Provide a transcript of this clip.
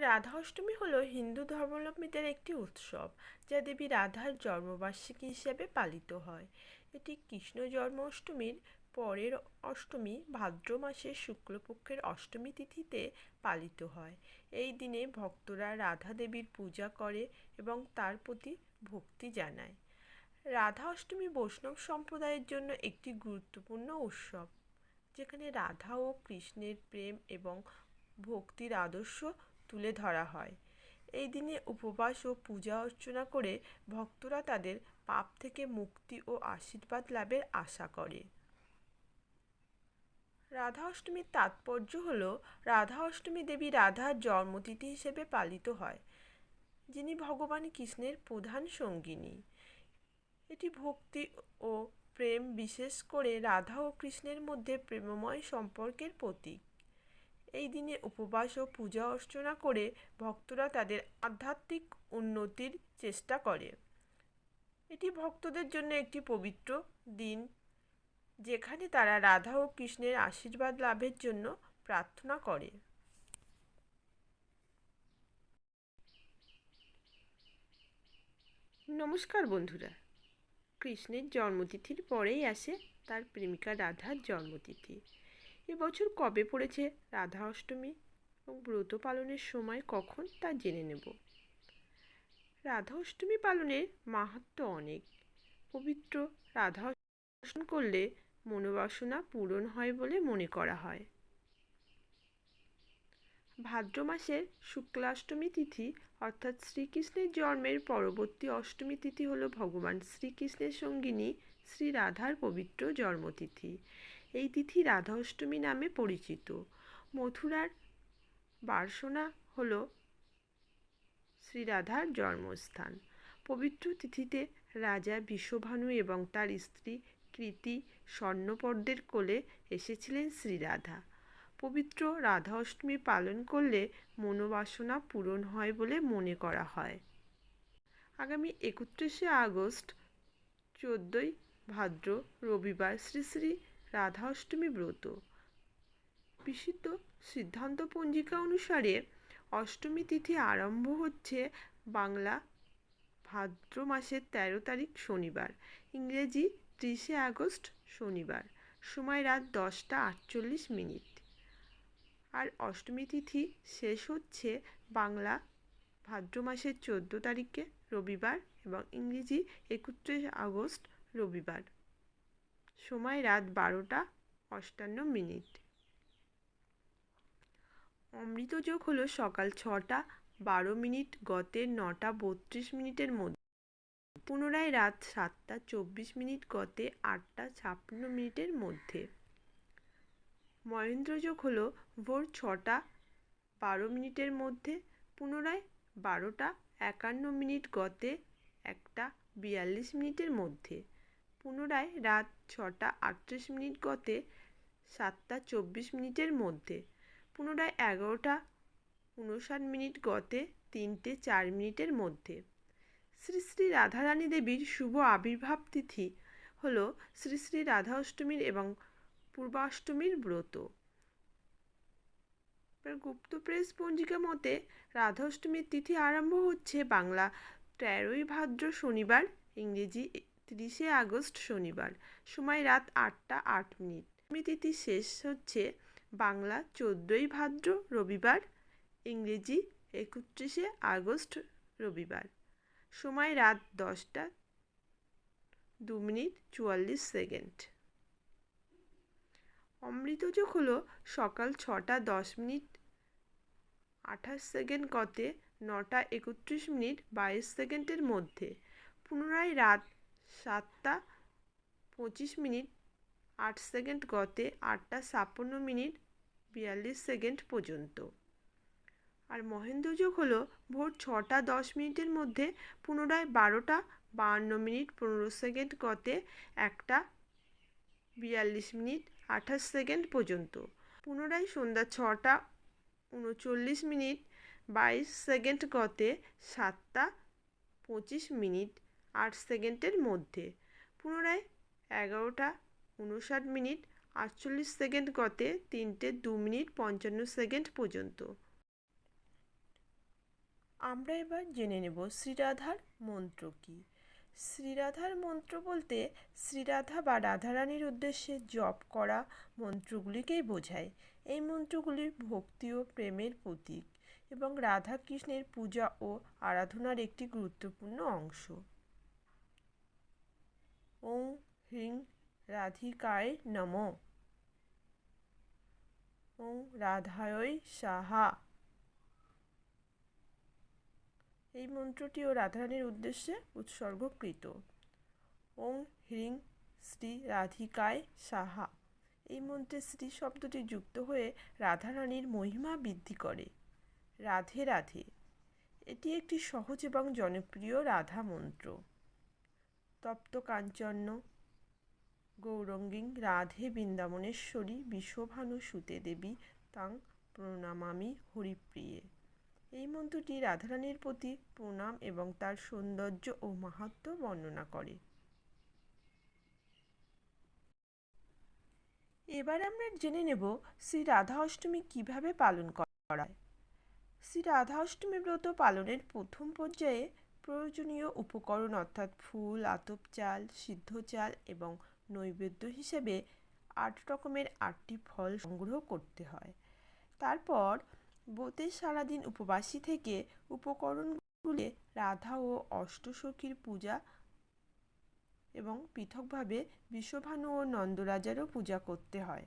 রাধা অষ্টমী হল হিন্দু ধর্মাবলম্বীদের একটি উৎসব, যা দেবী রাধার জন্মবার্ষিকী হিসেবে পালিত হয়। এটি কৃষ্ণ জন্মাষ্টমীর পরের অষ্টমী ভাদ্র মাসের শুক্লপক্ষের অষ্টমী তিথিতে পালিত হয়। এই দিনে ভক্তরা রাধা দেবীর পূজা করে এবং তার প্রতি ভক্তি জানায়। রাধা অষ্টমী বৈষ্ণব সম্প্রদায়ের জন্য একটি গুরুত্বপূর্ণ উৎসব, যেখানে রাধা ও কৃষ্ণের প্রেম এবং ভক্তির আদর্শ তুলে ধরা হয়। এই দিনে উপবাস ও পূজা অর্চনা করে ভক্তরা তাদের পাপ থেকে মুক্তি ও আশীর্বাদ লাভের আশা করে। রাধা অষ্টমীর তাৎপর্য হল, রাধা অষ্টমী দেবী রাধার জন্মতিথি হিসেবে পালিত হয়, যিনি ভগবান কৃষ্ণের প্রধান সঙ্গিনী। এটি ভক্তি ও প্রেম বিশেষ করে রাধা ও কৃষ্ণের মধ্যে প্রেমময় সম্পর্কের প্রতীক। এই দিনে উপবাস ও পূজা অর্চনা করে ভক্তরা তাদের আধ্যাত্মিক উন্নতির চেষ্টা করে। এটি ভক্তদের জন্য একটি পবিত্র দিন, যেখানে তারা রাধা ও কৃষ্ণের আশীর্বাদ লাভের জন্য প্রার্থনা করে। নমস্কার বন্ধুরা, কৃষ্ণের জন্মতিথির পরেই আসে তার প্রেমিকা রাধার জন্মতিথি। এবছর কবে পড়েছে রাধা অষ্টমী এবং ব্রত পালনের সময় কখন তা জেনে নেব। রাধা অষ্টমী পালনের মাহাত্ম অনেক। পবিত্র রাধা অষ্টমী করলে মনোবাসনা পূরণ হয় বলে মনে করা হয়। ভাদ্র মাসের শুক্লাষ্টমী তিথি অর্থাৎ শ্রীকৃষ্ণের জন্মের পরবর্তী অষ্টমী তিথি হল ভগবান শ্রীকৃষ্ণের সঙ্গিনী শ্রী রাধার পবিত্র জন্মতিথি। এই তিথি রাধা অষ্টমী নামে পরিচিত। মথুরার বার্সনা হল শ্রীরাধার জন্মস্থান। পবিত্র তিথিতে রাজা বিশ্বভানু এবং তার স্ত্রী কৃতি স্বর্ণপর্দের কোলে এসেছিলেন শ্রীরাধা পবিত্র রাধা অষ্টমী পালন করলে মনোবাসনা পূরণ হয় বলে মনে করা হয়। আগামী একত্রিশে আগস্ট চোদ্দোই ভাদ্র, রবিবার, শ্রী শ্রী রাধা অষ্টমী ব্রত। বিশুদ্ধ সিদ্ধান্ত পঞ্জিকা অনুসারে অষ্টমী তিথি আরম্ভ হচ্ছে বাংলা ভাদ্র মাসের তেরো তারিখ শনিবার, ইংরেজি ত্রিশে আগস্ট শনিবার, সময় রাত দশটা আটচল্লিশ মিনিট। আর অষ্টমী তিথি শেষ হচ্ছে বাংলা ভাদ্র মাসের চোদ্দ তারিখে, রবিবার এবং ইংরেজি একত্রিশ আগস্ট রবিবার। সময় রাত বারোটা অষ্টান্ন মিনিট। অমৃতযোগ হলো সকাল ছটা বারো মিনিট গতের নটা বত্রিশ মিনিটের মধ্যে। পুনরায় রাত সাতটা চব্বিশ মিনিট গতে আটটা ছাপ্পান্ন মিনিটের মধ্যে। মহেন্দ্রযোগ হলো ভোর ছটা বারো মিনিটের মধ্যে, পুনরায় বারোটা একান্ন মিনিট গতে একটা বিয়াল্লিশ মিনিটের মধ্যে। পুনরায় রাত ছটা আটত্রিশ মিনিট গতে সাতটা চব্বিশ মিনিটের মধ্যে, পুনরায় এগারোটা উনষাট মিনিট গতে তিনটে চার মিনিটের মধ্যে। শ্রী শ্রী রাধারানী দেবীর শুভ আবির্ভাব তিথি হল শ্রী শ্রী রাধা অষ্টমীর এবং পূর্বাষ্টমীর ব্রত। গুপ্ত প্রেস পঞ্জিকা মতে রাধা অষ্টমীর তিথি আরম্ভ হচ্ছে বাংলা তেরোই ভাদ্র শনিবার ইংরেজি তিরিশে আগস্ট শনিবার, সময় রাত আটটা আট মিনিট। তিথি শেষ হচ্ছে বাংলা চোদ্দোই ভাদ্র রবিবার, ইংরেজি একত্রিশে আগস্ট রবিবার, সময় রাত দশটা দু মিনিট চুয়াল্লিশ সেকেন্ড। অমৃতযোগ হলো সকাল ছটা দশ মিনিট আঠাশ সেকেন্ড গতে, নটা একত্রিশ মিনিট বাইশ সেকেন্ডের মধ্যে। পুনরায় রাত সাতটা পঁচিশ মিনিট, আট সেকেন্ড গতে আটটা ছাপ্পান্ন মিনিট, বিয়াল্লিশ সেকেন্ড পর্যন্ত। আর মহেন্দ্র মহেন্দ্রযোগ হলো ভোর ছটা দশ মিনিটের মধ্যে পুনরায় বারোটা বাহান্ন মিনিট, পনেরো সেকেন্ড গতে একটা বিয়াল্লিশ মিনিট, আঠাশ সেকেন্ড পর্যন্ত। পুনরায় সন্ধ্যা ছটা উনচল্লিশ মিনিট, বাইশ সেকেন্ড গতে সাতটা পঁচিশ মিনিট আট সেকেন্ডের মধ্যে। পুনরায় এগারোটা উনষাট মিনিট আটচল্লিশ সেকেন্ড গতে তিনটে দু মিনিট পঞ্চান্ন সেকেন্ড পর্যন্ত। আমরা এবার জেনে নেব শ্রীরাধার মন্ত্র কী। শ্রীরাধার মন্ত্র বলতে শ্রীরাধা বা রাধারানীর উদ্দেশ্যে জপ করা মন্ত্রগুলিকেই বোঝায়। এই মন্ত্রগুলি ভক্তি ও প্রেমের প্রতীক এবং রাধা কৃষ্ণের পূজা ও আরাধনার একটি গুরুত্বপূর্ণ অংশ। ওং হ্রিং রাধিকায় নম। ওং রাধায় সাহা। এই মন্ত্রটিও রাধারানীর উদ্দেশ্যে উৎসর্গকৃত। ওং হ্রিং শ্রী রাধিকায় সাহা। এই মন্ত্রে শ্রী শব্দটি যুক্ত হয়ে রাধারানীর মহিমা বৃদ্ধি করে। রাধে রাধে। এটি একটি সহজ এবং জনপ্রিয় রাধা মন্ত্র। তপ্ত কাঞ্চন্য গৌরঙ্গিং, রাধে বৃন্দাবনেশ্বরী, বিশ্বভানু সুতে দেবী, তাং প্রণামামি হরিপ্রিয়ে। এই মন্ত্রটি রাধারানীর প্রতি প্রণাম এবং তার সৌন্দর্য ও মাহাত্ম্য বর্ণনা করে। এবার আমরা জেনে নেব শ্রী রাধা অষ্টমী কীভাবে পালন করা হয়। শ্রী রাধা অষ্টমী ব্রত পালনের প্রথম পর্যায়ে প্রয়োজনীয় উপকরণ অর্থাৎ ফুল, আতপ চাল, সিদ্ধ চাল এবং নৈবেদ্য হিসেবে আট রকমের আটটি ফল সংগ্রহ করতে হয়। তারপর বোতে সারাদিন উপবাসী থেকে উপকরণগুলি রাধা ও অষ্টসখীর পূজা এবং পৃথকভাবে বিশ্বভানু ও নন্দরাজারও পূজা করতে হয়।